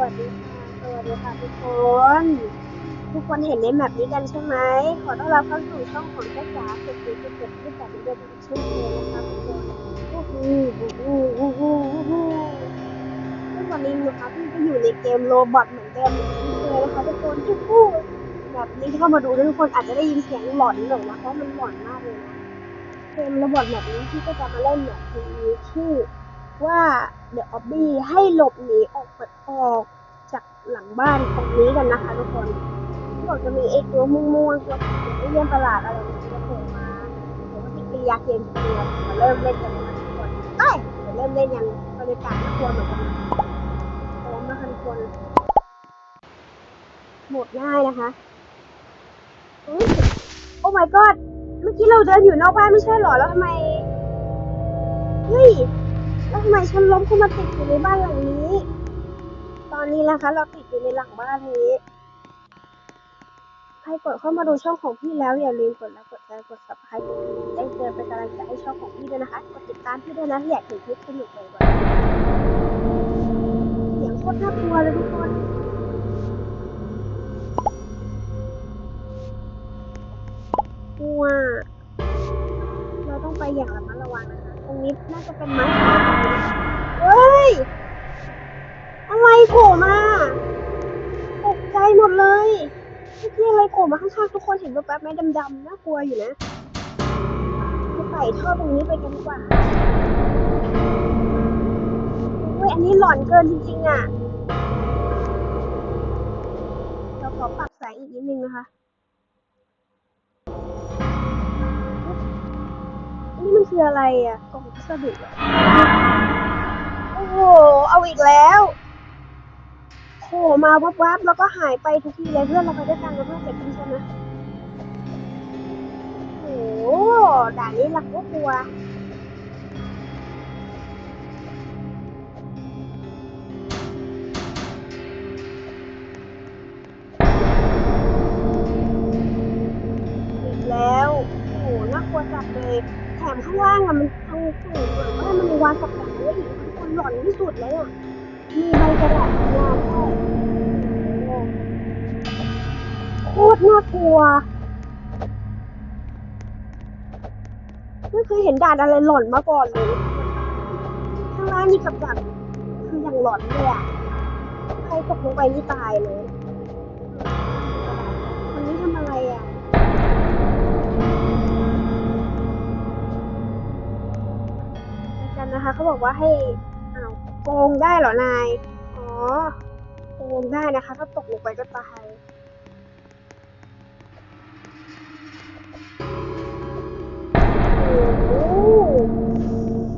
วัสดีค่ะ สวัสดีค่ะทุกคน ทุกคนเห็นในแมปนี้กันใช่ไหม ขอต้อนรับเข้าสู่ช่องของเจ้าจ๋าเก็บเก็บเก็บเก็บที่แต่เดือนเป็นเช่นเคยนะคะทุกคนโอ้โหโอ้โหโอ้โหโอ้โหซึ่งวันนี้นะคะพี่ก็อยู่ในเกมโรบอทเหมือนเดิมเหมือนเคยนะคะทุกคนทุกคู่แบบนี้ที่เข้ามาดูทุกคนอาจจะได้ยินเสียงหลอนหน่อยนะเพราะมันหลอนมากเลยนะเกมโรบอทแบบนี้พี่ก็จะมาเล่นแบบนี้ชื่อว่า The Obby ให้หลบหนีออกออกจากหลังบ้านตรงนี้กันนะคะทุกคนที่บอกจะมีไอ้ตัวม่วงๆตัวไอ้เลี่ยนประหลาดอะไรเนี่จะโผล่มาเดี๋ยวปฏิกิริยาเกมจะเป็นยังไงมาเริ่มเล่นกันนะทุกคนเอ้ยเดี๋ยวเริ่มเล่นยังบรรยากาศน่ากลัวเหมือนกันนะพร้มนะคะทุกคนหมดง่ายนะคะอุ๊ยโอ้ my god เมื่อกี้เราเดินอยู่นอกบ้านไม่ใช่หรอ แล้วทำไม เฮ้ย แล้วทำไมฉันล้มเข้ามาติดอยู่ในบ้านหลังนี้ ตอนนี้นะคะ เราติดอยู่ในหลังบ้านนี้ ใครกดเข้ามาดูช่องของพี่แล้วอย่าลืมกดไลค์กดแชร์กด subscribe กดแจ้งเตือนเป็นกำลังใจให้ช่องของพี่ด้วยนะคะ กดติดตามพี่ด้วยนะอยากเห็นคลิปสนุกบ่อยๆเสียงโคตรน่ากลัวเลยทุกคนกลัวเราต้องไปอย่างระมัดระวังนะคะ ตรงนี้น่าจะเป็นไม้เฮ้ย อะไรโผล่มาตกใจหมดเลยเมื่อกี้อะไรโผล่มาข้างๆทุกคนเห็นแป๊บๆไหมดำๆน่ากลัวอยู่นะไปไต่ท่อตรงนี้ไปกันดีกว่าเฮ้ยอันนี้หลอนเกินจริงๆอะ เราขอปรับแสงอีกนิดนึงนะคะ นี่มันคืออะไรอะกล่องพัสดุอะโอ้โห เอาอีกแล้วโผล่มาวับๆแล้วก็หายไปทุกทีเลยเพื่อนเราไปด้วยกันนะเพื่อนเจ็บจริงใช่ไหมโอ้โหด่านนี้หลักก็กลัว แถมข้างล่างอะมันทางฝั่งหลังบ้ามันมีวางสับหลังไว้อีกคนหลอนที่สุดเลยอะมีใบกระดาษทำงานด้วยโคตรน่ากลัวไม่เคยเห็นด่านอะไรหลอนมาก่อนเลยข้างล่างนี่กับดักคืออย่างหลอนเลยอะใครตกลงไปนี่ตายเลยคนนี้ทำอะไรอะ นะคะเขาบอกว่าให้อ้าวโกงได้เหรอนาย อ๋อโกงได้นะคะ ถ้าตกลงไปก็ตาย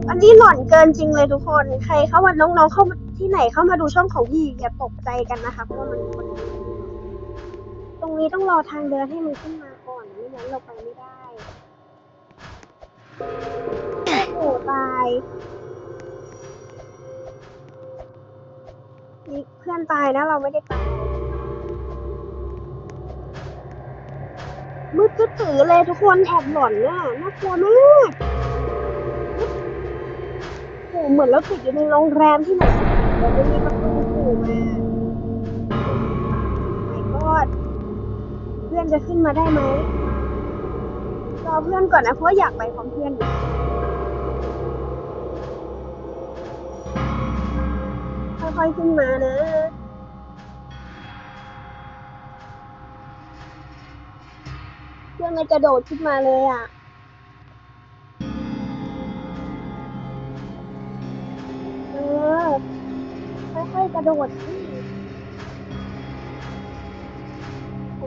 อันนี้หลอนเกินจริงเลยทุกคน ใครเข้ามาน้องๆเข้ามาที่ไหนเข้ามาดูช่องของพี่อย่าตกใจกันนะคะเพราะมันตรงนี้ต้องรอทางเดินให้มันขึ้นมาก่อนไม่งั้นเราไปไม่ได้โอ้ตาย นี่เพื่อนตายนะเราไม่ได้ตายมืดตื้อเลยทุกคนแอบหลอนเนี่ยน่ากลัวมากโอ้โหเหมือนเราติดอยู่ในโรงแรมที่ไหนสักแห่งแล้วมีประตูผล่มาไม่กอดเพื่อนจะขึ้นมาได้ไหมรอเพื่อนก่อนนะเพราะอยากไปพร้อมเพื่อนอยู่ ค่อยขึ้นมานะเพื่อนมันกระโดดขึ้นมาเลยอะเออค่อยๆกระโดดสิ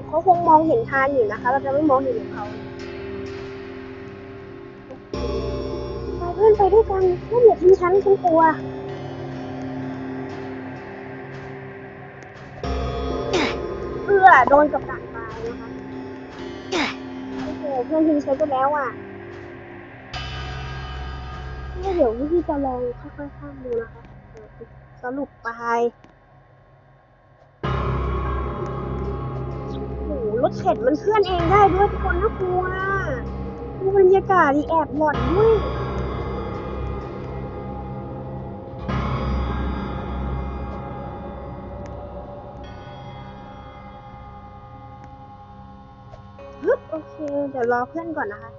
เขาคงมองเห็นทางอยู่นะคะ เราจะไม่มองเห็นเขาไปเพื่อนไปด้วยกันเพื่อนอย่าทิ้งฉันฉันกลัว อโดนกับดักตายนะคะโอ้โหเพื่อนทิ้งใช้ไปแล้วอะเดี๋ยวพี่จะลองค่อยๆข้ามดูนะคะสรุปไปโอ้โหรถเข็นมันเคลื่อนเองได้ด้วยทุกคนน่ากลัวดูบรรยากาศดีแอบหลอนด้วย เค เดี๋ยวรอเพื่อนก่อนนะคะ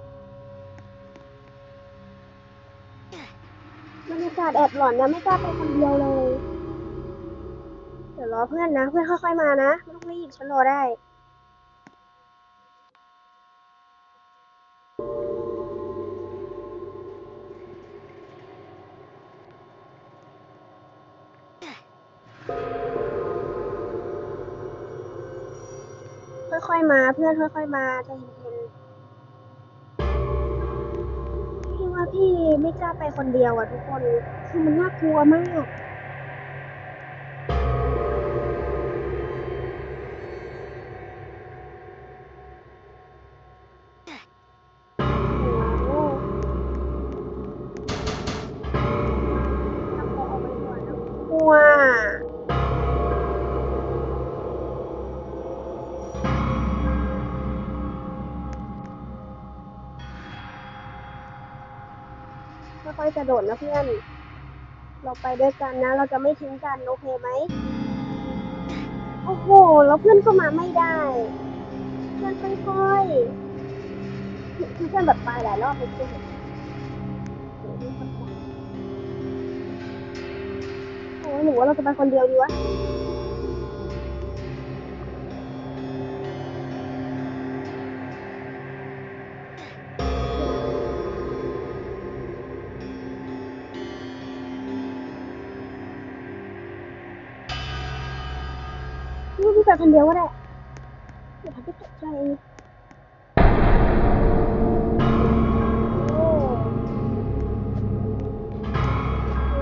บรรยากาศแอบหลอนนะไม่กล้าไปคนเดียวเลย เดี๋ยวรอเพื่อนนะ เพื่อนค่อยๆมานะ ไม่ต้องรีบฉันรอได้ พื่อนค่อยๆมาใจเย็นๆพี่ว่าพี่ไม่กล้าไปคนเดียวอะทุกคน คือมันน่ากลัวมาก กระโดดนะเพื่อน เราไปด้วยกันนะ เราจะไม่ทิ้งกันโอเคไหม โอ้โห แล้วเพื่อนก็มาไม่ได้ เพื่อนค่อยๆคือคือเพื่อนแบบตายหลายรอบไปเพื่อนโอ้หนี่คนใจโอ้ยหนูว่าเราจะไปคนเดียวดีวะ พี่ไปคนเดียวก็ได้เดี๋ยวทำให้ตกใจโอ้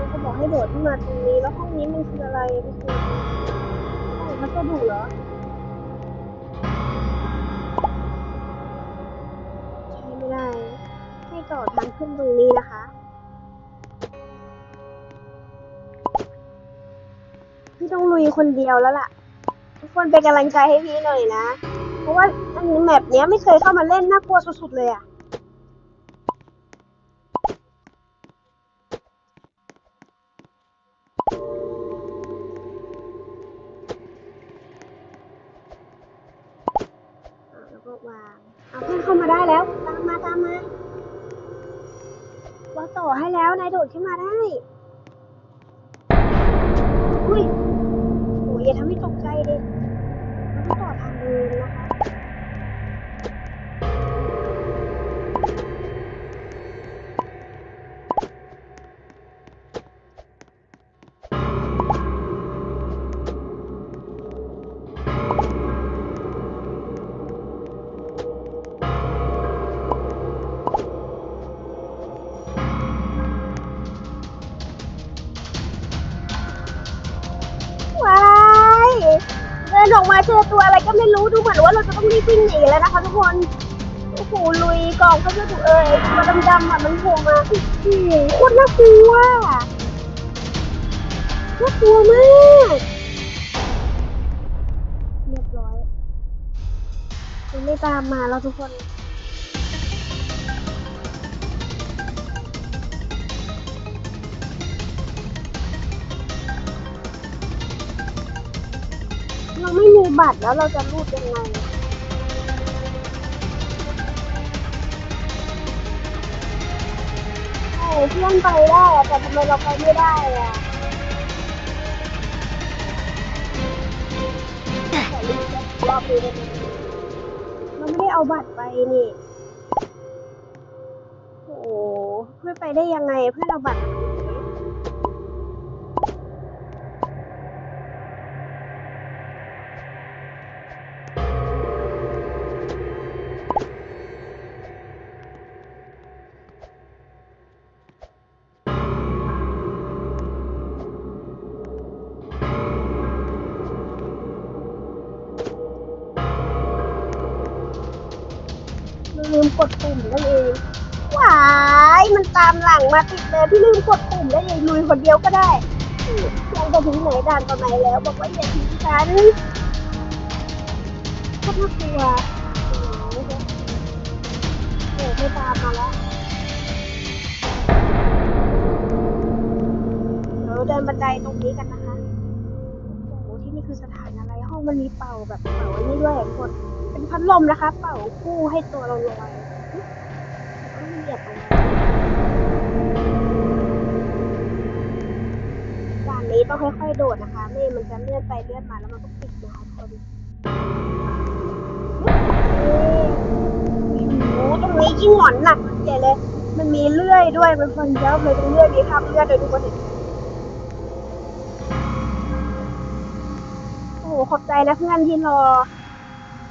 เขาบอกให้โดดขึ้นมาตรงนี้แล้วห้องนี้มันคืออะไรพี่คือห้องพัสดุเหรอใช้ไม่ได้ให้ต่อทางขึ้นตรงนี้นะคะพี่ต้องลุยคนเดียวแล้วล่ะ คนเป็นกำลังใจให้พี่หน่อยนะ เพราะว่าอันนี้แมปเนี้ยไม่เคยเข้ามาเล่นน่ากลัวสุดๆเลยอะอะแล้วก็วางเอาเพื่อนเข้ามาได้แล้ว ตามมาตามมาเราต่อให้แล้วนายโดดขึ้นมาได้ อุ้ย อยอย่าทำให้ตกใจเลย ออกมาเจอตัวอะไรก็ไม่รู้ดูเหมือนว่าเราจะต้องรีบวิ่งหนีแล้วนะคะทุกคนโอ้โหลุยกล่องก็จะถูกเอ่ยตัวดำๆอะมันโผล่มาโอ้โหโคตรน่ากลัวน่ากลัวมากเรียบร้อยมันไม่ตามมาแล้วทุกคน ไม่มีบัตรแล้วเราจะรูดยังไงโอ้เพื่อนไปได้อะแต่ทำไมเราไปไม่ได้อะขอรีบจะรอบดูได้มเราไม่ได้เอาบัตรไปนี่ โอ้เพื่อนไปได้ยังไงเพื่อนเอาบัตร ตามหลังมาติดเลยพี่ลืมกดปุ่มได้ยังลุยคนเดียวก็ได้ยังจะถึงไหนด่านตอนไหนแล้ว บอกว่าอย่าทิ้งฉันก็น่ากลัวโอ้ไม่ตามมาแล้วเดี๋ยวเดินบันไดตรงนี้กันนะคะโอ้โหที่นี่คือสถานอะไร ห้องมันมีเป่าแบบเป่าอันนี้ด้วยคน เป็นพัดลมนะคะ เป่าคู่ให้ตัวเราลอยต้องเหยียบเอาไว้ด่า นนี้ต้องค่อยๆโดดนะคะไม่มันจะเลื่อนไปเลื่อนมาแล้วมันก็ติดนะคะคนโอ้โหตรงนี้ยิ่งหงอนหนักใหญ่เลย มันมีเลื่อยด้วยมันฟันเยอะเลยตรงเลื่อยมีภาพเลื่อยโดยทุกคนเห็นโอ้โหขอบใจนะเพื่อนที่รอ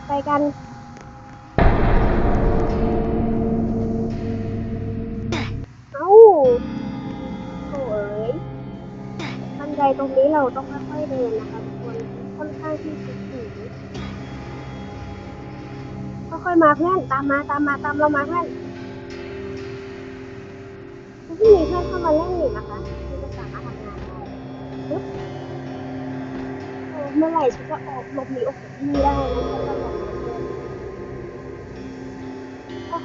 ไปกัน ตรงนี้เราต้องค่อยๆเดินนะคะทุกคนค่อนข้างที่จะสูงค่อยๆมาเพื่อนตามมาตามมาตามเรามาเพื่อนที่มีเพื่อนเข้ามาเล่นอยู่นะคะที่จะสามารถทำงานได้ปึ๊บเมื่อไหร่ฉันจะออกหลบหนีออกจากที่นี่ได้นะฉันจะหลอน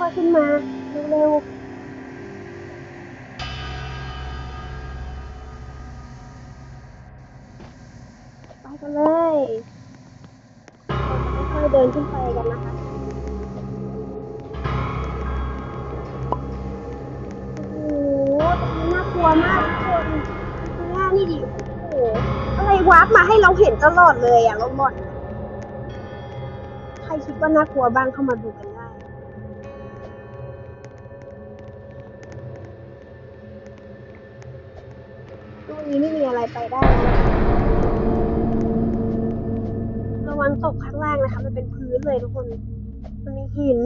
ค่อยๆขึ้นมาเร็วๆ เดินขึ้นไปกันนะคะโอ้โหน่ากลัวมากทุกคนข้างหน้านี่ดิโอ้โหอะไรวาร์ปมาให้เราเห็นตลอดเลยอะลองบอดใครคิดว่าน่ากลัวบ้างเข้ามาดูกันได้ตรงนี้ไม่มีอะไรไปได้แล้ว นะคะระวังตกข้างล่างนะคะ มันเป็นพื้นเลยทุกคน มันมีหิน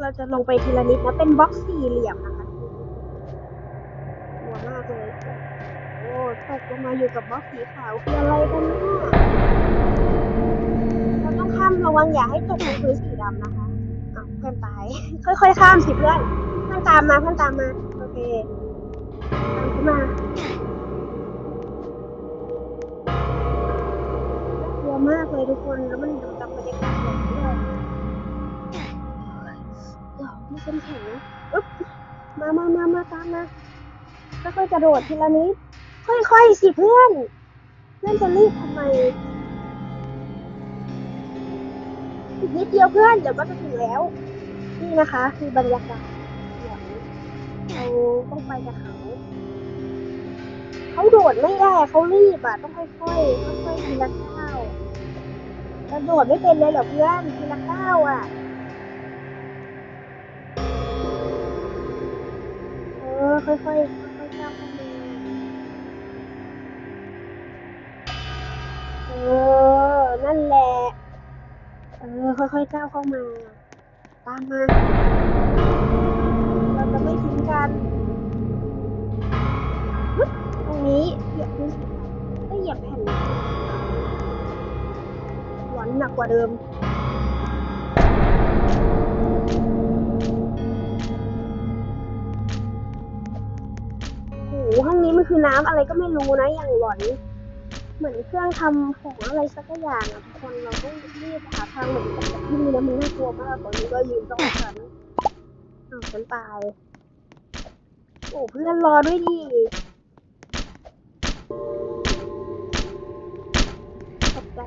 เราจะลงไปทีละนิดนะ เป็นบล็อกสี่เหลี่ยมนะคะกลัวมากเลย โอ้ ตกลงมาอยู่กับบล็อกสีขาวคืออะไรกันเนี่ยเราต้องข้ามระวังอย่าให้ตกลงพื้นสีดำนะคะอ้าวเพื่อนตาย ค่อย ๆ ข้ามสิเพื่อนเพื่อนตามมาเพื่อนตามมา โอเคตามขึ้นมาน่ากลัวมากเลยทุกคนแล้วมันดูกับบรรยากาศแบบนี้เลยเดี๋ยวไม่เข้มแข็งนะอ๊บมามามามาตามมาค่อยๆกระโดดทีละนิด ค่อยๆสิเพื่อน เพื่อนจะรีบทำไม อีกนิดเดียวเพื่อน เดี๋ยวก็จะถึงแล้ว นี่นะคะคือบรรยากาศเดี๋ยวเราต้องไปกับเขาเขาโดดไม่ได้เขารีบอะ ต้องค่อยๆค่อยๆทีละก้าวกระโดดไม่เป็นเลยเหรอเพื่อนทีละก้าวอะเออค่อยๆ ค่อยๆก้าวเข้ามา ตามมา เราจะไม่ทิ้งกันตรงนี้เหยียบพื้นสีขาวก็เหยียบแผ่นหวานหนักกว่าเดิมโอ้โหห้องนี้มันคือน้ำอะไรก็ไม่รู้นะอย่างหลอน เหมือนเครื่องทำของอะไรสักอย่างอะทุกคนเราต้องรีบหาทางเหมือนกับที่นี่นะมันน่ากลัวมากตอนนี้ก็ยืนต้องฉันอ้าวฉันตายโอ้เพื่อนรอด้วยดิขอบใจ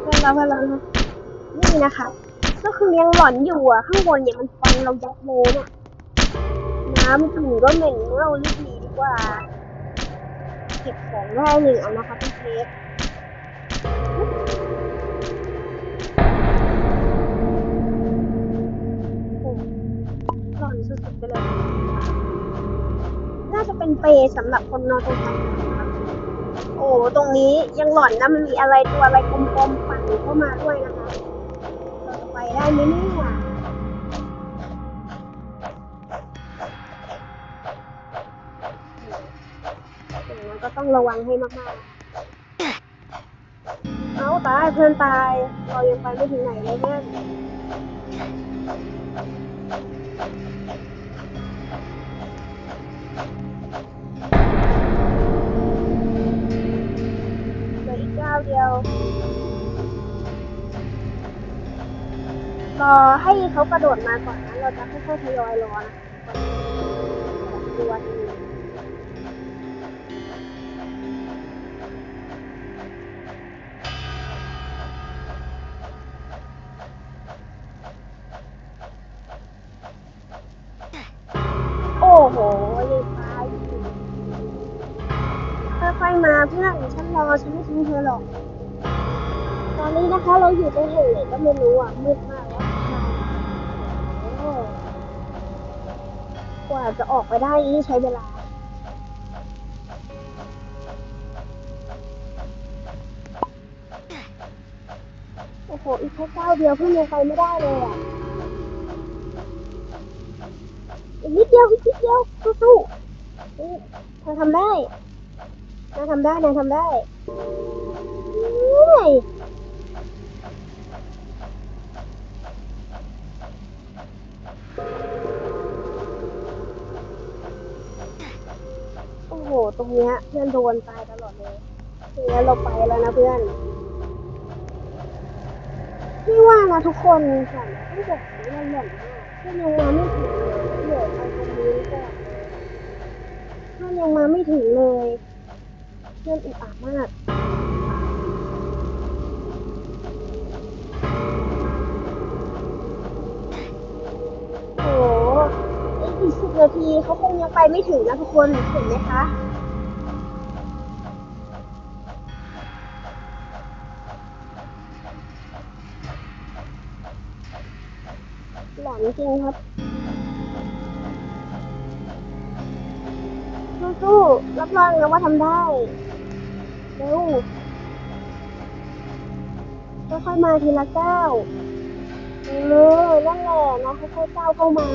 เพื่อนเราเพื่อนเรานี่นะคะก็คือยังหลอนอยู่อะ ข้างบนเนี่ยมันฟันเรายับเลยเนี่ย น้ำถึงก็เหม็นเน่ารีบหนีดีกว่า เก็บของได้หนึ่งอันนะคะพี่เค้กโอ้หลอนสุดๆไปเลย น่าจะเป็นเปรย์สำหรับคนนอนตรงกลางนะคะโอ้ ตรงนี้ยังหลอนนะมันมีอะไรตัวอะไรกลมๆปั่นเข้ามาด้วยนะคะ เราจะไปได้ไหมเนี่ย ต้องระวังให้มากๆ เอาตายเพื่อนตาย เรายังไปไม่ถึงไหนเลยเพื่อนเหลืออีกยจ้เดียว รอให้เขากระโดดมาก่อนนะ เราจะค่อยๆทยอยรอนะดูวนี้ ไม่รู้อะมืดมากแล้วกว่าจะออกไปได้นี่ใช้เวลา โอ้โห อีกแค่ก้าวเดียวเพิ่งยังไปไม่ได้เลยอะ อีกนิดเดียว อีกนิดเดียว สู้ๆนี่เธอทำได้นายทำได้นายทำได้เฮ้ยโอ้โรงเนี้ยเพื่อนโดนตายตลอดเลยทีนี้เราไปแล้วนะเพื่อนพี่ว่านะทุกคนค่ะตั้งแต่เราหล่นมากเพื่อนยังมาไม่ถึงเลยเดี๋ยวไปตรงนี้ก่อนเลยเพื่อนยังมาไม่ถึงเลยเพื่อนอุกอาจมากโอ้โหอีกสิบนาทีเขาคงยังไปไม่ถึงนะทุกคนเห็นไหมคะ ริงครับสู้ๆรับรองนะว่าทำได้เร็วค่อยๆมาทีละก้าวเออนั่นแหละนะค่อยๆก้าวเข้ามา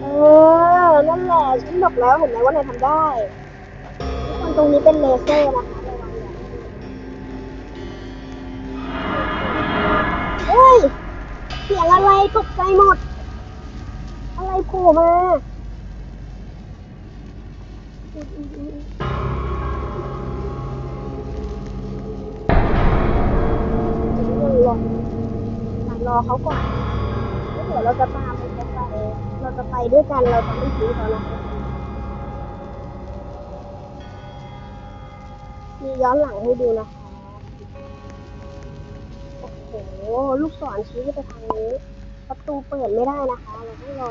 เออนั่นแหละฉันบอกแล้วเห็นไหมว่านายทำได้ทุกคนตรงนี้เป็นเลเซอร์นะคะ ตกใจหมด อะไรโผล่มาอุ๊ยอุ๊ยอุ๊ยอุ๊ยรอรอเขาก่อนแล้วเดี๋ยวเราจะตามไปเขาไป เราจะไปด้วยกัน เราจะไม่ทิ้งเขานะคะมีย้อนหลังให้ดูนะคะ โอ้โห ลูกศรชี้ไปทางนี้ ประตูเปิดไม่ได้นะคะ เราต้องรอ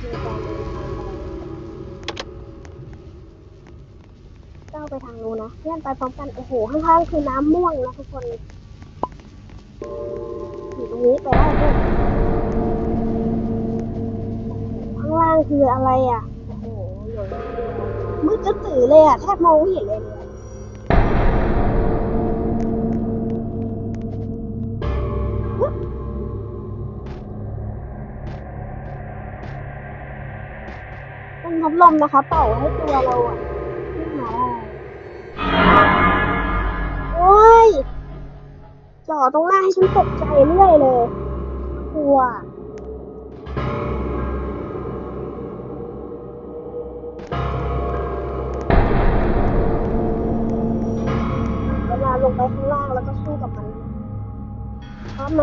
ในการเดินทางไปก้าไปทางนู้นนะเพื่อนไปพร้อมกัน โอ้โห ข้างๆคือน้ำม่วงนะทุกคนอยู่ตรงนี้ไปได้เพื่อนโอ้โหข้างล่างคืออะไรอะ โอ้โหหน่อมืดจะตื่อเลยอะ แทบมองไม่เห็นเลย พัดลมนะคะ เป่าให้ตัวเราอะขึ้นมาโอ้ยจ่อตรงหน้าให้ฉันตกใจเรื่อยเลยกลัวเวลาลงไปข้างล่างแล้วก็สู้กับมันพร้อมไหม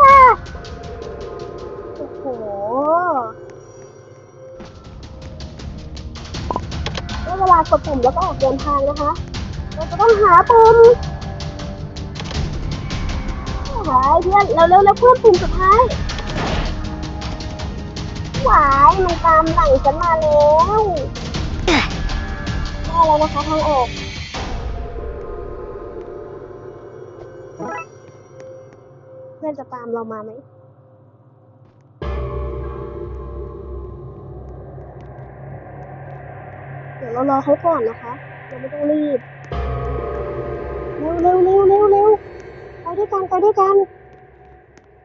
ว้าโอ้โห เวลากดปุ่มแล้วก็ออกเดินทางนะคะ เราจะต้องหาปุ่มหายเพื่อนเราเร็วๆแล้วเพื่อนปุ่มสุดท้ายหวายมันตามหลังฉันมาแล้วได้แล้วนะคะทางออกเพื่อนจะตามเรามาไหม ดี๋ยวเรารอเขาก่อนนะคะ เราไม่ต้องรีบ เร็วเร็วเร็วเร็วเร็วไปด้วยกันไปด้วยกัน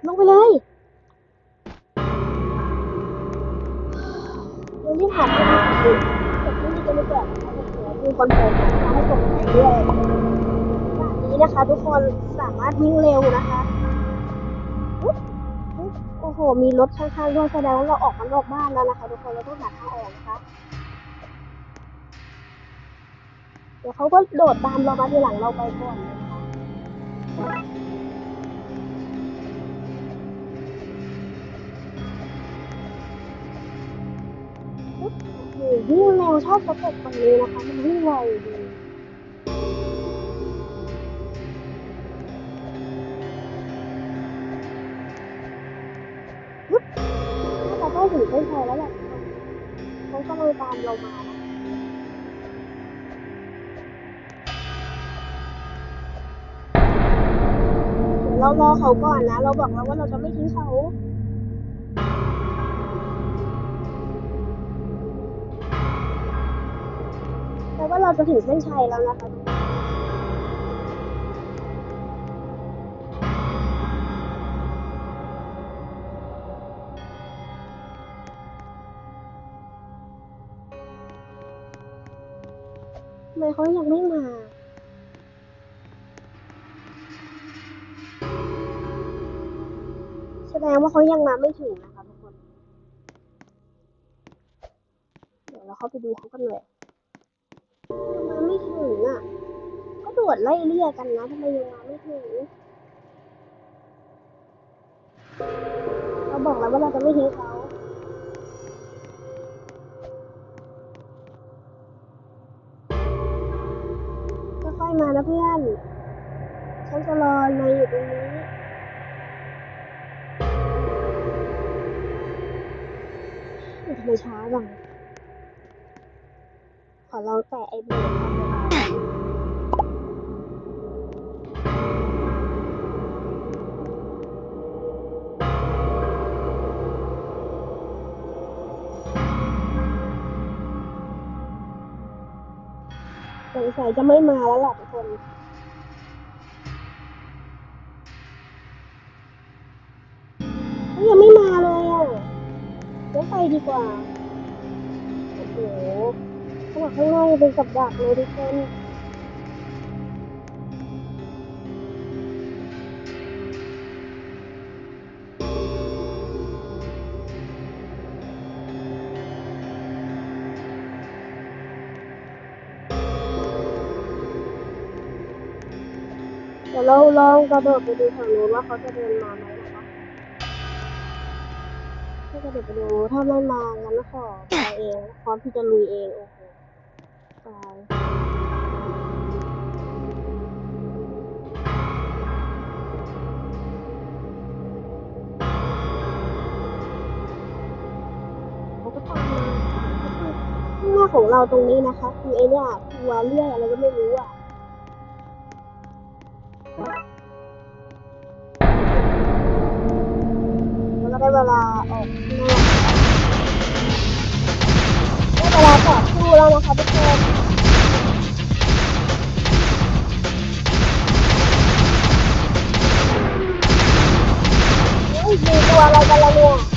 ลงไปเลยเรารีบหาทางออกดิเด็กนี่จะไม่แก่นะคะมีคนโผล่มาให้ตกใจด้วยแบบนี้นะคะ ทุกคนสามารถวิ่งเร็วนะคะโอ้โห มีรถข้างๆด้วยแสดงว่าเราออกมานอกบ้านแล้วนะคะ ทุกคน เราต้องหาทางออกนะคะ เดี๋ยวเขาก็โดดตามเรามาทีหลังเราไปก่อนโอ้โหวิ่งเร็วชอบสเต็ปตรงนี้นะคะ มันวิ่งไวดีปึ๊บน่าจะใกล้ถึงเส้นชัยแล้วแหละเขากำลังตามเรามา เรารอเขาก่อนนะ เราบอกแล้วว่าเราจะไม่ทิ้งเขาแปลว่าเราจะถึงเส้นชัยแล้วนะคะทำไมเขายังไม่มา ดงว่าเขายังมาไม่ถึงนะคะทุกคน เดี๋ยวเราเข้าไปดูเขากันเลยยังมาไม่ถึงอะ ก็ตรวจไล่เลี่ยกันนะทำไมยังมาไม่ถึง เราบอกแล้วว่าเราจะไม่ทิ้งเขาค่อยๆมานะเพื่อน ฉันจะรอในอยู่ตรงนี้ ไมช้าจังขอลองแตะไอ้เบรกทำเวลาแป๊บนึงสงสัยจะไม่มาแล้วล่ะทุกคน ดี๋ยวไปดีกว่า โอ้โหขนาดข้างนอกเป็นกับดักเลยทุกคนเดี๋ยวเราลองกระโดดไปดูฝั่งนู้นว่าเขาจะเดินมาไหม นะคะถ้ากระโดไปดูถ้าไม่มางั้นขอไปเองพร้อมที่จะลุยเองโอ้โหตายเขาก็ตามมาคือข้างหน้าของเราตรงนี้นะคะ คือไอ้เนี่ยตัวเลื่อยอะไรก็ไม่รู้อะแล้วก็ได้เวลา ได้เวลาต่อสู้แล้วนะคะทุกคนมีตัวอะไรกันล่ะเนี่ย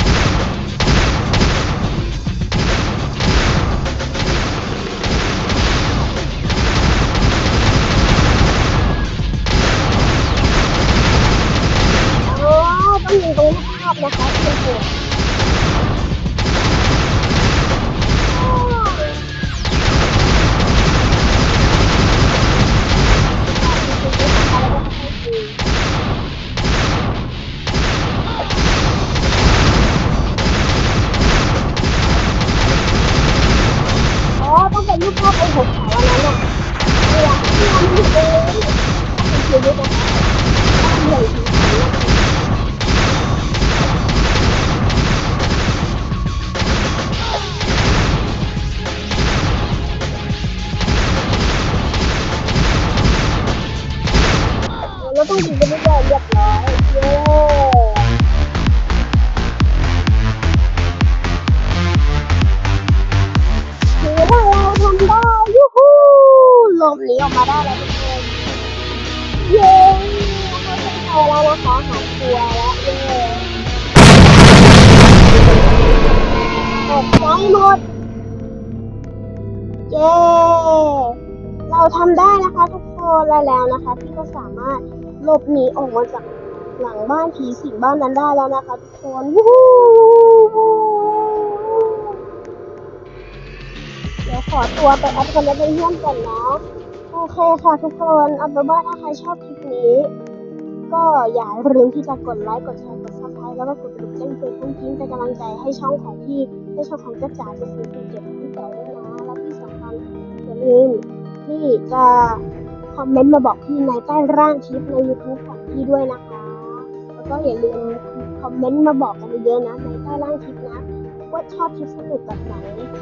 ตกใจหมด เย้ เราทำได้นะคะทุกคนและแล้วนะคะ พี่ก็สามารถหลบหนีออกมาจากหลังบ้านผีสิงบ้านนั้นได้แล้วนะคะทุกคนวูวูเดี๋ยวขอตัวไปอัพกันแล้วเป็นเพื่อนก่อนนะโอเคค่ะทุกคนเอาเป็นว่าถ้าใครชอบคลิปนี้ ก็อย่าลืมที่จะกดไลค์กดแชร์กด แล้วก็กดกระดิ่งแจ้งเตือนกุ้งกิ้งเป็นกำลังใจให้ช่องของพี่ให้ช่องของจ้าจ๋าจะซื้อเก็บที่ต่อด้วยนะและที่สำคัญอย่าลืมที่จะคอมเมนต์มาบอกพี่ในใต้ร่างคลิปใน YouTube ของพี่ด้วยนะคะ แล้วก็อย่าลืมคอมเมนต์มาบอกกันเยอะๆนะในใต้ร่างคลิปนะว่าชอบคลิปสนุกแบบไหน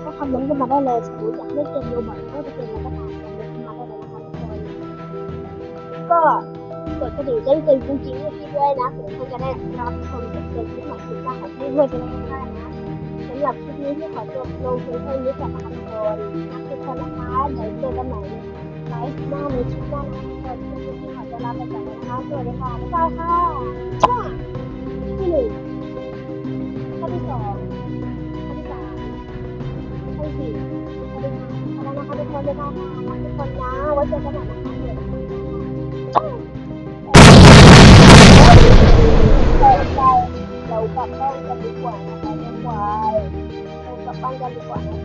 ก็คอมเมนต์กันมาได้เลยสมมติอยากเล่นเกมโรบอทก็จะเกมอะไรก็ตามคอมเมนต์เข้ามาได้เลยนะคะทุกคนก็ กดกระดิ่งแจ้งเตือนจริงๆให้พี่ด้วยนะผื่อท่านจะได้รับชมเกมคลิปใหม่คลิปหน้าของพี่ด้วยจะได้ไม่พลาดนะสำหรับคลิปนี้พี่ขอจบลงเพียงเท่านี้กับมาทุกคนนะทุกคนนะคะเดี๋ยวเจอกันใหม่ไลฟ์หน้าในคลิปหน้านะคะทุกคนพี่ขอจะลาไปก่อนนะคะสวัสดีค่ะบ๊ายบายค่ะจ้าที่หนึ่งข้อที่สองข้อที่สามข้อที่สี่ข้อที่ห้าแล้วนะคะทุกคนบ๊ายบายค่ะรักทุกคนนะไว้เจอกันใหม่นะคะสวัสดีค่ะ Bye.